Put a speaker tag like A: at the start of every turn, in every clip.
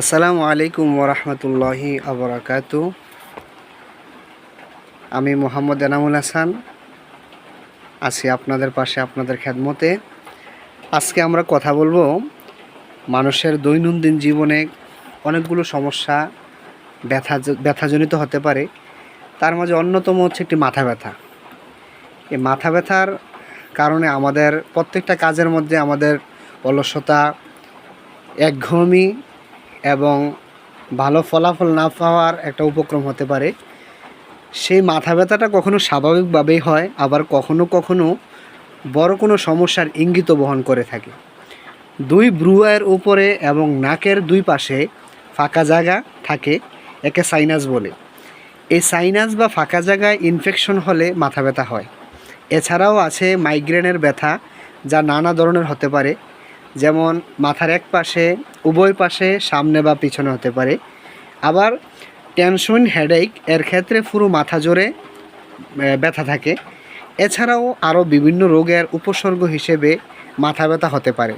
A: আসসালামু আলাইকুম ওরহমতুল্লাহি আবরাকাত আমি মোহাম্মদ এনামুল হাসান, আছি আপনাদের পাশে, আপনাদের খেদমতে। আজকে আমরা কথা বলব মানুষের দৈনন্দিন জীবনে অনেকগুলো সমস্যা, ব্যথা ব্যথাজনিত হতে পারে। তার মাঝে অন্যতম হচ্ছে একটি মাথা ব্যথা। এই মাথা ব্যথার কারণে আমাদের প্রত্যেকটা কাজের মধ্যে আমাদের অলসতা একঘমি এবং ভালো ফলাফল না পাওয়ার একটা উপক্রম হতে পারে। সেই মাথা ব্যথাটা কখনো স্বাভাবিকভাবেই হয়, আবার কখনো কখনো বড় কোনো সমস্যার ইঙ্গিত বহন করে থাকে। দুই ব্রুয়ের উপরে এবং নাকের দুই পাশে ফাঁকা জায়গা থাকে, একে সাইনাস বলে। এই সাইনাস বা ফাঁকা জায়গায় ইনফেকশন হলে মাথা ব্যথা হয়। এছাড়াও আছে মাইগ্রেনের ব্যথা, যা নানা ধরনের হতে পারে। যেমন মাথার এক পাশে, উভয় পাশে, সামনে বা পিছনে হতে পারে। আবার টেনশন, হেডেক, এর ক্ষেত্রে পুরো মাথা জোরে ব্যথা থাকে। এছাড়াও আরও বিভিন্ন রোগের উপসর্গ হিসেবে মাথা ব্যথা হতে পারে।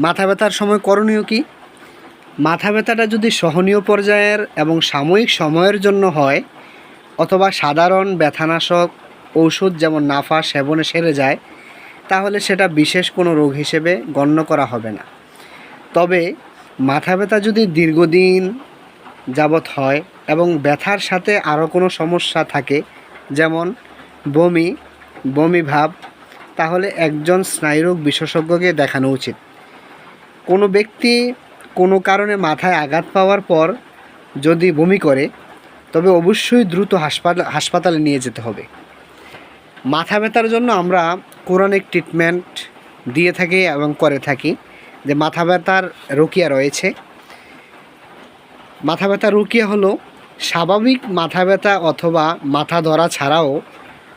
A: মাথা ব্যথার সময় করণীয় কি? মাথা ব্যথাটা যদি সহনীয় পর্যায়ের এবং সাময়িক সময়ের জন্য হয়, অথবা সাধারণ ব্যথানাশক ঔষধ যেমন নাফা সেবনে সেরে যায় তাহলে সেটা বিশেষ কোনো রোগ হিসেবে গণ্য করা হবে না। তবে মাথা ব্যথা যদি দীর্ঘদিন যাবৎ হয় এবং ব্যথার সাথে আরও কোনো সমস্যা থাকে, যেমন বমি বমি ভাব, তাহলে একজন স্নায়ুরোগ বিশেষজ্ঞকে দেখানো উচিত। কোনো ব্যক্তি কোনো কারণে মাথায় আঘাত পাওয়ার পর যদি বমি করে, তবে অবশ্যই দ্রুত হাসপাতাল, হাসপাতালে নিয়ে যেতে হবে। মাথা ব্যথার জন্য আমরা কোরআনিক ট্রিটমেন্ট দিয়ে থাকি এবং করে থাকি। যে মাথা ব্যথার রুকিয়া রয়েছে। মাথা ব্যথা রুকিয়া হলো স্বাভাবিক মাথা ব্যথা অথবা মাথা ধরা ছাড়াও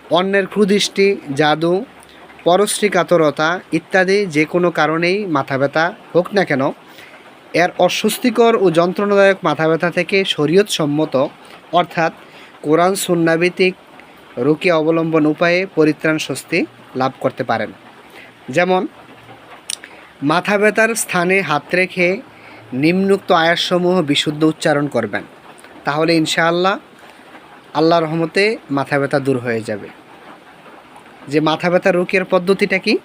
A: অন্যের কুদৃষ্টি জাদু পরশ্রী কাতরতা ইত্যাদি যে কোনো কারণেই মাথা ব্যথা হোক না কেন, এর অস্বস্তিকর ও যন্ত্রণাদায়ক মাথা ব্যথা থেকে শরীয়ত সম্মত অর্থাৎ কোরআন সুন্নাভিত্তিক রুকিয়া অবলম্বন উপায়ে পরিত্রাণ স্বস্তি লাভ করতে পারেন। যেমন, মাথা ব্যথার স্থানে হাত রেখে নিম্নুক্ত আয়াসসমূহ বিশুদ্ধ উচ্চারণ করবেন। তাহলে ইনশাআল্লাহ আল্লাহ রহমতে মাথা ব্যথা দূর হয়ে যাবে। যে মাথা ব্যথা রুকিয়ার পদ্ধতিটা কি?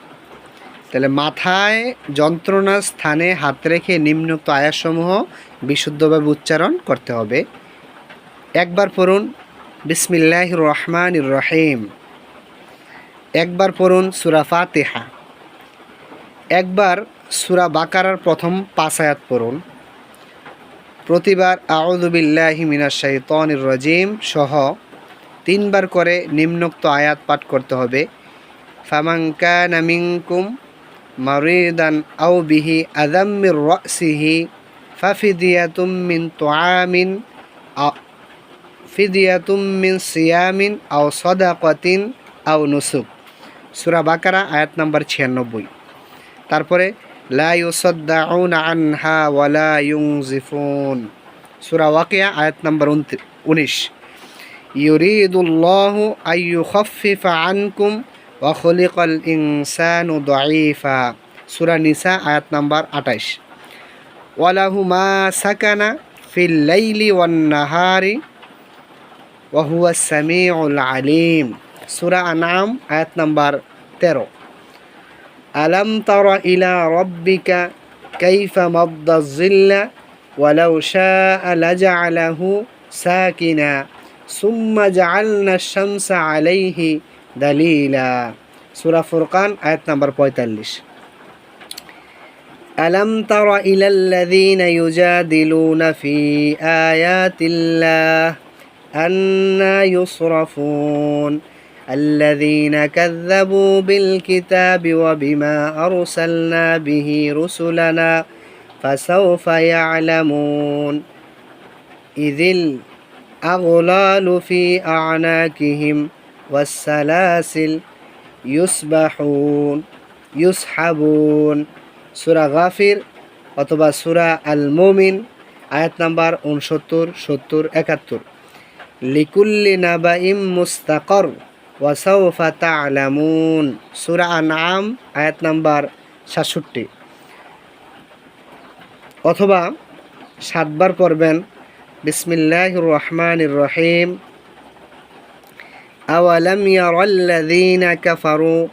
A: তাহলে মাথায় যন্ত্রণার স্থানে হাত রেখে নিম্নুক্ত আয়াসসমূহ বিশুদ্ধভাবে উচ্চারণ করতে হবে। একবার পড়ুন বিসমিল্লাহ রহমান রহিম। একবার পড়ুন সুরা ফাতেহা। একবার সুরা বাকারার প্রথম পাশায়াত পড়ুন। প্রতিবার আউদুবিল্লাহি মিনাশ শাইতানির রাজিম সহ তিনবার করে নিম্নোক্ত আয়াত পাঠ করতে হবে। ফামাঙ্কা নামিংকুম মারিদান আও বিহি আদাম্মির রাসিহি ফাফিদিয়াতুম মিন তুআমিন আ- ফিদিয়াতুম মিন সিয়ামিন আও সদাকাতিন আও নুসুক। সূরা বাকারা, আয়াত নাম্বার ছিয়ানব্বই। তারপরে, লা ইউসাদ্দাউনা আনহা ওয়ালা ইউনজিফুন। সূরা ওয়াকিয়া, আয়াত নাম্বার উনিশ। ইউরিদুল্লাহু আই ইউখাফফিফা আনকুম ওয়া খুলিকাল ইনসানু দাঈফা। সূরা নিসা, আয়াত নাম্বার আঠাইশ। ওয়ালাহু মা সাকানা ফিল লাইলি ওয়ান নাহারি ওয়াহুয়া সামিউল আলিম। সূরা আনাম আয়াত নাম্বার তেরো ألم تر إلى ربك كيف مضى الظل ولو شاء لجعله ساكنا ثم جعلنا الشمس عليه دليلا سورة فرقان آية نمبر 45 ألم تر إلى الذين يجادلون في آيات الله أنا يصرفون الذين كذبوا بالكتاب وبما أرسلنا به رسلنا فسوف يعلمون إذ الأغلال في أعناقهم والسلاسل يسبحون يسحبون সুরা গাফির অথবা সুরা আল মুমিন আয়াত নাম্বার উনসত্তর সত্তর একাত্তর লিকুল্লি নাবাইম মুস্তাকর ওয়াসাউফা তালামুন সুরা আনাম আয়াত নাম্বার সাতষট্টি অথবা সাতবার পড়বেন বিসমিল্লাহ রহমান রহিম أولم ير الذين كفروا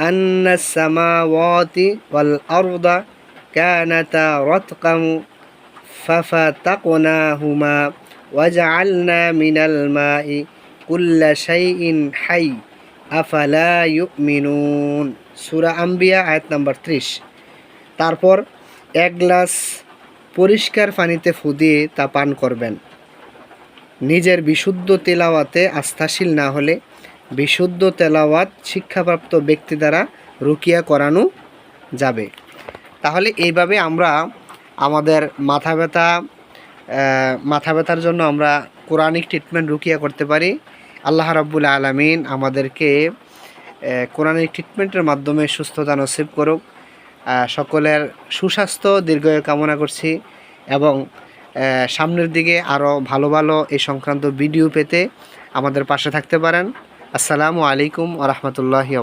A: أن السماوات والأرض كانتا رتقا ففتقناهما وجعلنا من الماء কুল্লা ইন হাই, আফালা সুরা আম্বিয়া, আয়াত নাম্বার ত্রিশ। তারপর এক গ্লাস পরিষ্কার পানিতে ফুদিয়ে তা পান করবেন। নিজের বিশুদ্ধ তেলাওয়াতে আস্থাশীল না হলে বিশুদ্ধ তেলাওয়াত শিক্ষাপ্রাপ্ত ব্যক্তি দ্বারা রুকিয়া করানো যাবে। তাহলে এইভাবে আমরা আমাদের মাথা ব্যথা মাথা ব্যথার জন্য আমরা কোরআনিক ট্রিটমেন্ট রুকিয়া করতে পারি। আল্লাহ রাব্বুল আলমিন আমাদেরকে কোরআনের ট্রিটমেন্টের মাধ্যমে সুস্থতা নসিব করুক। সকলের সুস্বাস্থ্য, দীর্ঘায়ু কামনা করছি এবং সামনের দিকে আরও ভালো ভালো এই সংক্রান্ত ভিডিও পেতে আমাদের পাশে থাকতে পারেন। আসসালামু আলাইকুম আ রহমতুল্লাহি